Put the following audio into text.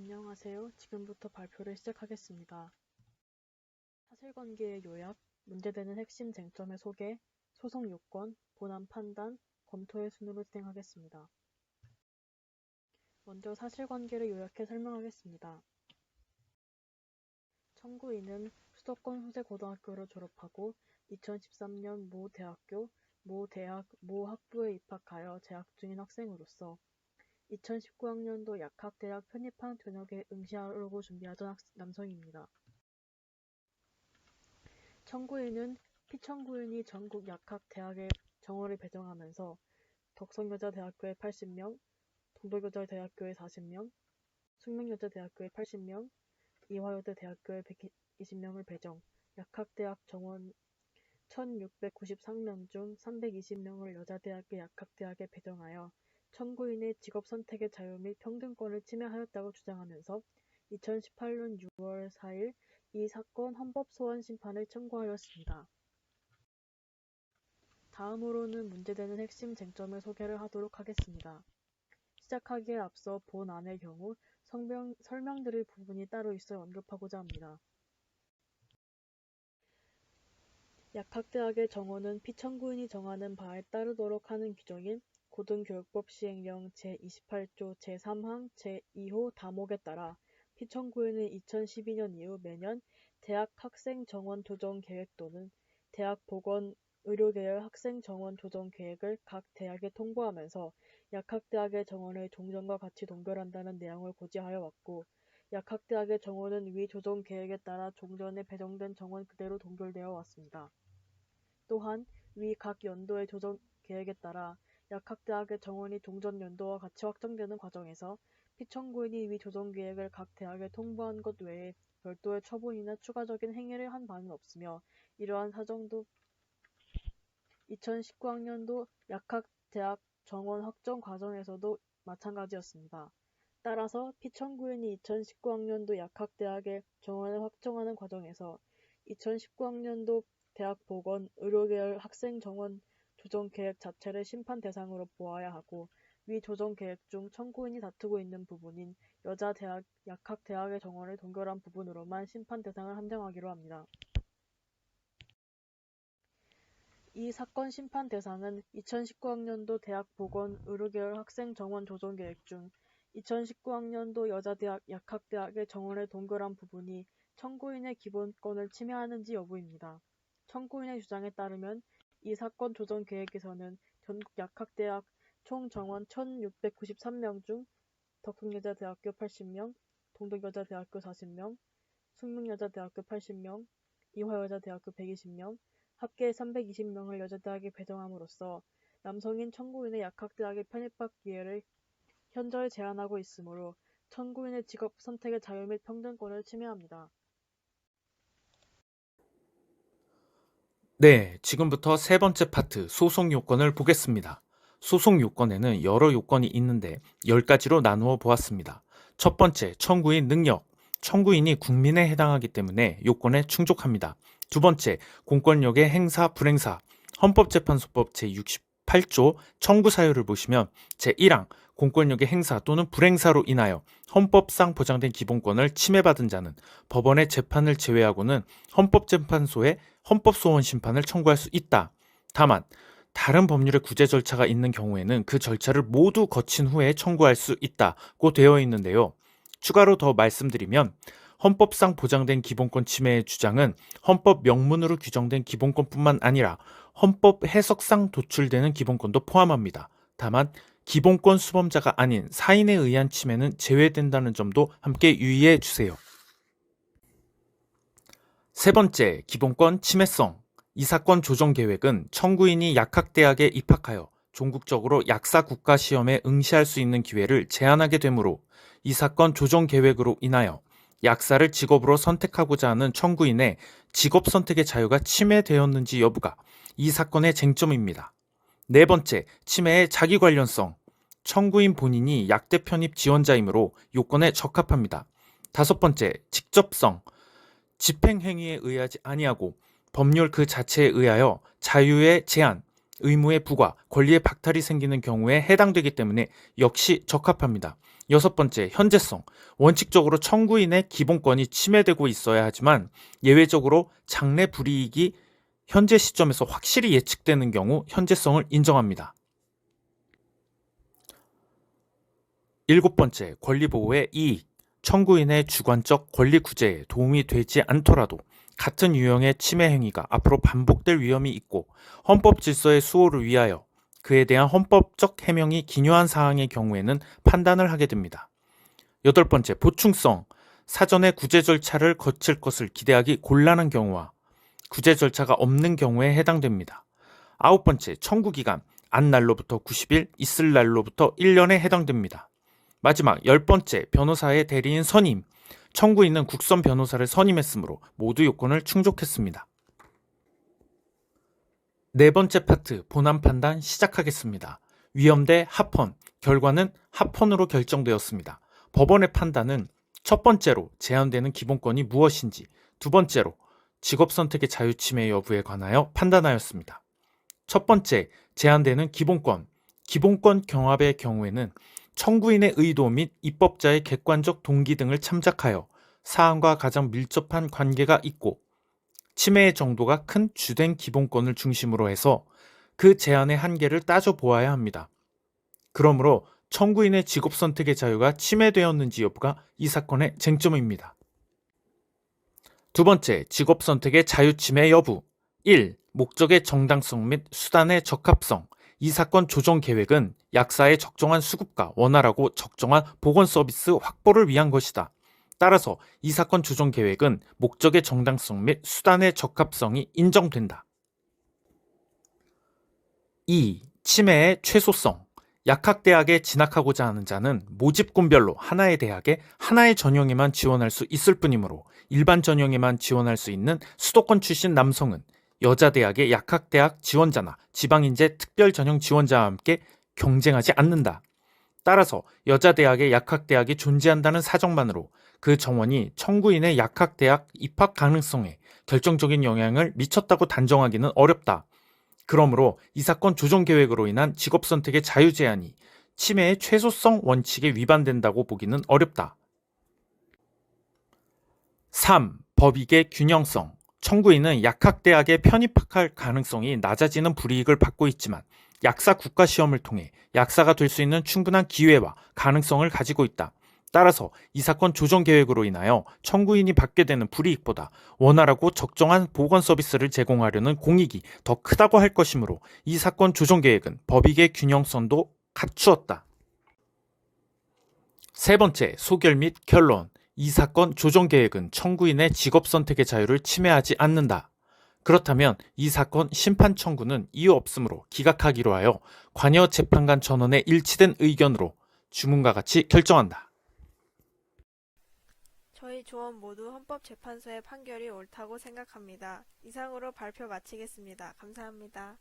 안녕하세요. 지금부터 발표를 시작하겠습니다. 사실관계의 요약, 문제되는 핵심 쟁점의 소개, 소송 요건, 본안 판단, 검토의 순으로 진행하겠습니다. 먼저 사실관계를 요약해 설명하겠습니다. 청구인은 수도권 후세 고등학교를 졸업하고 2013년 모 대학교, 모 대학, 모 학부에 입학하여 재학 중인 학생으로서 2019학년도 약학대학 편입한 전역에 응시하려고 준비하던 남성입니다. 청구인은 피청구인이 전국 약학대학에 정원을 배정하면서 덕성여자대학교에 80명, 동덕여자대학교에 40명, 숙명여자대학교에 80명, 이화여대대학교에 120명을 배정, 약학대학 정원 1693명 중 320명을 여자대학교 약학대학에 배정하여 청구인의 직업 선택의 자유 및 평등권을 침해하였다고 주장하면서 2018년 6월 4일 이 사건 헌법소원 심판을 청구하였습니다. 다음으로는 문제되는 핵심 쟁점을 소개를 하도록 하겠습니다. 시작하기에 앞서 본 안의 경우 성명, 설명드릴 부분이 따로 있어 언급하고자 합니다. 약학대학의 정원은 피청구인이 정하는 바에 따르도록 하는 규정인 고등교육법 시행령 제28조 제3항 제2호 다목에 따라 피청구인은 2012년 이후 매년 대학 학생 정원 조정 계획 또는 대학 보건 의료계열 학생 정원 조정 계획을 각 대학에 통보하면서 약학대학의 정원을 종전과 같이 동결한다는 내용을 고지하여 왔고 약학대학의 정원은 위 조정 계획에 따라 종전에 배정된 정원 그대로 동결되어 왔습니다. 또한 위 각 연도의 조정 계획에 따라 약학대학의 정원이 종전 연도와 같이 확정되는 과정에서 피청구인이 위 조정계획을 각 대학에 통보한 것 외에 별도의 처분이나 추가적인 행위를 한 바는 없으며 이러한 사정도 2019학년도 약학대학 정원 확정 과정에서도 마찬가지였습니다. 따라서 피청구인이 2019학년도 약학대학의 정원을 확정하는 과정에서 2019학년도 대학 보건 의료계열 학생 정원 조정 계획 자체를 심판 대상으로 보아야 하고 위 조정 계획 중 청구인이 다투고 있는 부분인 여자 대학 약학 대학의 정원을 동결한 부분으로만 심판 대상을 한정하기로 합니다. 이 사건 심판 대상은 2019학년도 대학 보건 의료계열 학생 정원 조정 계획 중 2019학년도 여자대학 약학대학의 정원을 동결한 부분이 청구인의 기본권을 침해하는지 여부입니다. 청구인의 주장에 따르면 이 사건 조정 계획에서는 전국 약학대학 총 정원 1693명 중 덕흥여자대학교 80명, 동덕여자대학교 40명, 숙명여자대학교 80명, 이화여자대학교 120명, 합계 320명을 여자대학에 배정함으로써 남성인 청구인의 약학대학에 편입학 기회를 현저히 제한하고 있으므로 청구인의 직업 선택의 자유 및 평등권을 침해합니다. 네, 지금부터 세 번째 파트 소송 요건을 보겠습니다. 소송 요건에는 여러 요건이 있는데 10가지로 나누어 보았습니다. 첫 번째, 청구인 능력. 청구인이 국민에 해당하기 때문에 요건에 충족합니다. 두 번째, 공권력의 행사, 불행사. 헌법재판소법 제68조 청구 사유를 보시면 제1항 공권력의 행사 또는 불행사로 인하여 헌법상 보장된 기본권을 침해받은 자는 법원의 재판을 제외하고는 헌법재판소에 헌법소원 심판을 청구할 수 있다. 다만 다른 법률의 구제 절차가 있는 경우에는 그 절차를 모두 거친 후에 청구할 수 있다고 되어 있는데요. 추가로 더 말씀드리면 헌법상 보장된 기본권 침해의 주장은 헌법 명문으로 규정된 기본권뿐만 아니라 헌법 해석상 도출되는 기본권도 포함합니다. 다만 기본권 수범자가 아닌 사인에 의한 침해는 제외된다는 점도 함께 유의해 주세요. 세 번째, 기본권 침해성. 이 사건 조정 계획은 청구인이 약학대학에 입학하여 종국적으로 약사 국가 시험에 응시할 수 있는 기회를 제한하게 되므로 이 사건 조정 계획으로 인하여 약사를 직업으로 선택하고자 하는 청구인의 직업 선택의 자유가 침해되었는지 여부가 이 사건의 쟁점입니다. 네 번째, 침해의 자기 관련성. 청구인 본인이 약대 편입 지원자이므로 요건에 적합합니다. 다섯 번째, 직접성. 집행 행위에 의하지 아니하고 법률 그 자체에 의하여 자유의 제한, 의무의 부과, 권리의 박탈이 생기는 경우에 해당되기 때문에 역시 적합합니다. 여섯 번째, 현재성. 원칙적으로 청구인의 기본권이 침해되고 있어야 하지만 예외적으로 장래 불이익이 현재 시점에서 확실히 예측되는 경우 현재성을 인정합니다. 일곱 번째, 권리보호의 이익. 청구인의 주관적 권리 구제에 도움이 되지 않더라도 같은 유형의 침해 행위가 앞으로 반복될 위험이 있고 헌법 질서의 수호를 위하여 그에 대한 헌법적 해명이 기묘한 사항의 경우에는 판단을 하게 됩니다. 여덟 번째, 보충성. 사전에 구제 절차를 거칠 것을 기대하기 곤란한 경우와 구제 절차가 없는 경우에 해당됩니다. 아홉 번째, 청구 기간. 안 날로부터 90일, 있을 날로부터 1년에 해당됩니다. 마지막 열 번째, 변호사의 대리인 선임. 청구인은 국선 변호사를 선임했으므로 모두 요건을 충족했습니다. 네 번째 파트 본안 판단 시작하겠습니다. 위험대 합헌 결과는 합헌으로 결정되었습니다. 법원의 판단은 첫 번째로 제한되는 기본권이 무엇인지, 두 번째로 직업 선택의 자유 침해 여부에 관하여 판단하였습니다. 첫 번째, 제한되는 기본권. 기본권 경합의 경우에는 청구인의 의도 및 입법자의 객관적 동기 등을 참작하여 사안과 가장 밀접한 관계가 있고 침해의 정도가 큰 주된 기본권을 중심으로 해서 그 제한의 한계를 따져 보아야 합니다. 그러므로 청구인의 직업 선택의 자유가 침해되었는지 여부가 이 사건의 쟁점입니다. 두 번째, 직업 선택의 자유 침해 여부. 1. 목적의 정당성 및 수단의 적합성. 이 사건 조정 계획은 약사의 적정한 수급과 원활하고 적정한 보건 서비스 확보를 위한 것이다. 따라서 이 사건 조정 계획은 목적의 정당성 및 수단의 적합성이 인정된다. 2. 치매의 최소성. 약학 대학에 진학하고자 하는 자는 모집군별로 하나의 대학에 하나의 전형에만 지원할 수 있을 뿐이므로 일반 전형에만 지원할 수 있는 수도권 출신 남성은 여자 대학의 약학 대학 지원자나 지방인재 특별 전형 지원자와 함께 경쟁하지 않는다. 따라서 여자 대학의 약학 대학이 존재한다는 사정만으로 그 정원이 청구인의 약학 대학 입학 가능성에 결정적인 영향을 미쳤다고 단정하기는 어렵다. 그러므로 이 사건 조정 계획으로 인한 직업 선택의 자유 제한이 침해의 최소성 원칙에 위반된다고 보기는 어렵다. 3. 법익의 균형성. 청구인은 약학대학에 편입할 가능성이 낮아지는 불이익을 받고 있지만 약사 국가 시험을 통해 약사가 될 수 있는 충분한 기회와 가능성을 가지고 있다. 따라서 이 사건 조정 계획으로 인하여 청구인이 받게 되는 불이익보다 원활하고 적정한 보건 서비스를 제공하려는 공익이 더 크다고 할 것이므로 이 사건 조정 계획은 법익의 균형성도 갖추었다. 세 번째, 소결 및 결론. 이 사건 조정 계획은 청구인의 직업 선택의 자유를 침해하지 않는다. 그렇다면 이 사건 심판 청구는 이유 없으므로 기각하기로 하여 관여 재판관 전원의 일치된 의견으로 주문과 같이 결정한다. 저희 조원 모두 헌법재판소의 판결이 옳다고 생각합니다. 이상으로 발표 마치겠습니다. 감사합니다.